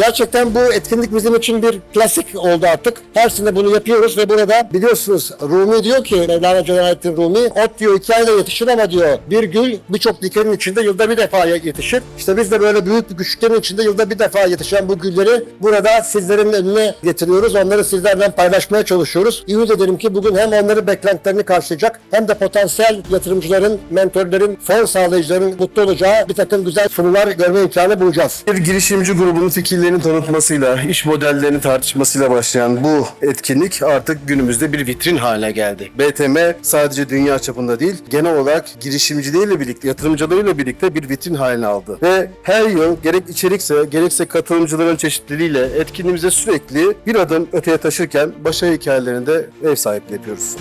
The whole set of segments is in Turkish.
Gerçekten bu etkinlik bizim için bir klasik oldu artık. Her sene bunu yapıyoruz ve burada biliyorsunuz Rumi diyor ki Mevlana Celaleddin Rumi ot diyor iki ayda yetişir ama diyor bir gül birçok dikenin içinde yılda bir defa yetişir. İşte biz de böyle büyük bir güçlüklerin içinde yılda bir defa yetişen bu gülleri burada sizlerin önüne getiriyoruz. Onları sizlerden paylaşmaya çalışıyoruz. Ümit ederim ki bugün hem onların beklentilerini karşılayacak hem de potansiyel yatırımcıların, mentorların, fon sağlayıcıların mutlu olacağı bir takım güzel sunular görme imkanı bulacağız. Bir girişimci grubunun fikirlerini tanıtmasıyla, iş modellerini tartışmasıyla başlayan bu etkinlik artık günümüzde bir vitrin haline geldi. BTM sadece dünya çapında değil, genel olarak girişimcileriyle birlikte, yatırımcılarıyla birlikte bir vitrin haline aldı. Ve her yıl gerek içerikse, gerekse katılımcıların çeşitliliğiyle etkinliğimize sürekli bir adım öteye taşırken başarı hikayelerinde ev sahipliği yapıyoruz.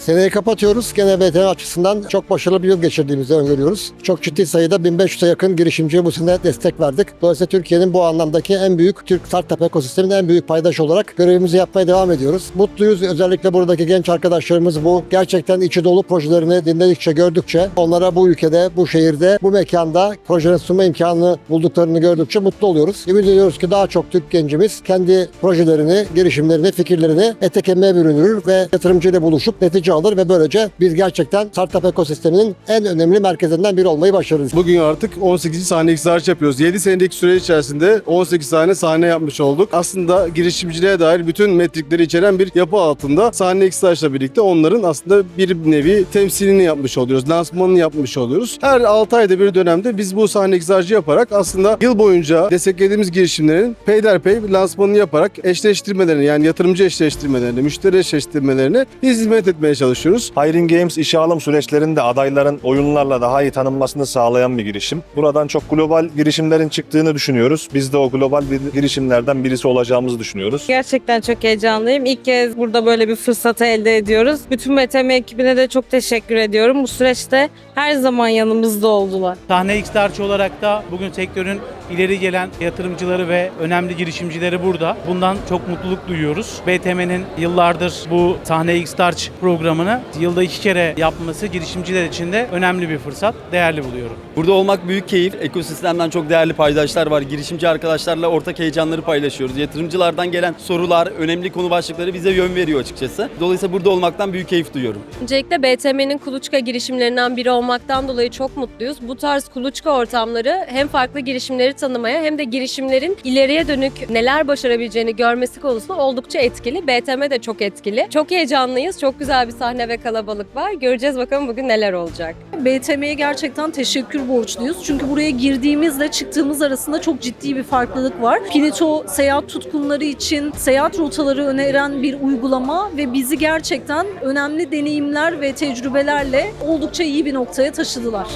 Seneyi kapatıyoruz. Gene BTN açısından çok başarılı bir yıl geçirdiğimizi öngörüyoruz. Çok ciddi sayıda 1500'e yakın girişimciye bu sene destek verdik. Dolayısıyla Türkiye'nin bu anlamdaki en büyük Türk startup ekosisteminin en büyük paydaşı olarak görevimizi yapmaya devam ediyoruz. Mutluyuz. Özellikle buradaki genç arkadaşlarımız bu gerçekten içi dolu projelerini dinledikçe, gördükçe onlara bu ülkede, bu şehirde, bu mekanda projenin sunma imkanını bulduklarını gördükçe mutlu oluyoruz. Ümit ediyoruz ki daha çok Türk gencimiz kendi projelerini, girişimlerini, fikirlerini ete kemiğe bürünür ve yatırımcıyla buluşup netice alır ve böylece biz gerçekten startup ekosisteminin en önemli merkezinden biri olmayı başarırız. Bugün artık 18. sahne X yapıyoruz. 7 senelik süre içerisinde 18 tane sahne yapmış olduk. Aslında girişimciliğe dair bütün metrikleri içeren bir yapı altında sahne X'larla birlikte onların aslında bir nevi temsilini yapmış oluyoruz. Lansmanını yapmış oluyoruz. Her 6 ayda bir dönemde biz bu sahne X'larcı yaparak aslında yıl boyunca desteklediğimiz girişimlerin peyderpey lansmanını yaparak eşleştirmelerini yani yatırımcı eşleştirmelerini, müşteri eşleştirmelerini hizmet etmeye çalışıyoruz. Hiring Games işe alım süreçlerinde adayların oyunlarla daha iyi tanınmasını sağlayan bir girişim. Buradan çok global girişimlerin çıktığını düşünüyoruz. Biz de o global bir girişimlerden birisi olacağımızı düşünüyoruz. Gerçekten çok heyecanlıyım. İlk kez burada böyle bir fırsatı elde ediyoruz. Bütün BTM ekibine de çok teşekkür ediyorum. Bu süreçte her zaman yanımızda oldular. Sahne X'tarçı olarak da bugün sektörün ileri gelen yatırımcıları ve önemli girişimcileri burada. Bundan çok mutluluk duyuyoruz. BTM'nin yıllardır bu Sahne X'tarç programını yılda iki kere yapması girişimciler için de önemli bir fırsat. Değerli buluyorum. Burada olmak büyük keyif. Ekosistemden çok değerli paydaşlar var. Girişimci arkadaşlarla ortak heyecanları paylaşıyoruz. Yatırımcılardan gelen sorular, önemli konu başlıkları bize yön veriyor açıkçası. Dolayısıyla burada olmaktan büyük keyif duyuyorum. Öncelikle BTM'nin kuluçka girişimlerinden biri olmaktan dolayı çok mutluyuz. Bu tarz kuluçka ortamları hem farklı girişimleri tanımaya hem de girişimlerin ileriye dönük neler başarabileceğini görmesi konusunda oldukça etkili. BTM de çok etkili. Çok heyecanlıyız. Çok güzel bir sahne ve kalabalık var. Göreceğiz bakalım bugün neler olacak. BTM'ye gerçekten teşekkür borçluyuz. Çünkü buraya girdiğimizle çıktığımız arasında çok ciddi bir farklılık var. Finito seyahat tutkunları için seyahat rotaları öneren bir uygulama ve bizi gerçekten önemli deneyimler ve tecrübelerle oldukça iyi bir noktaya taşıdılar.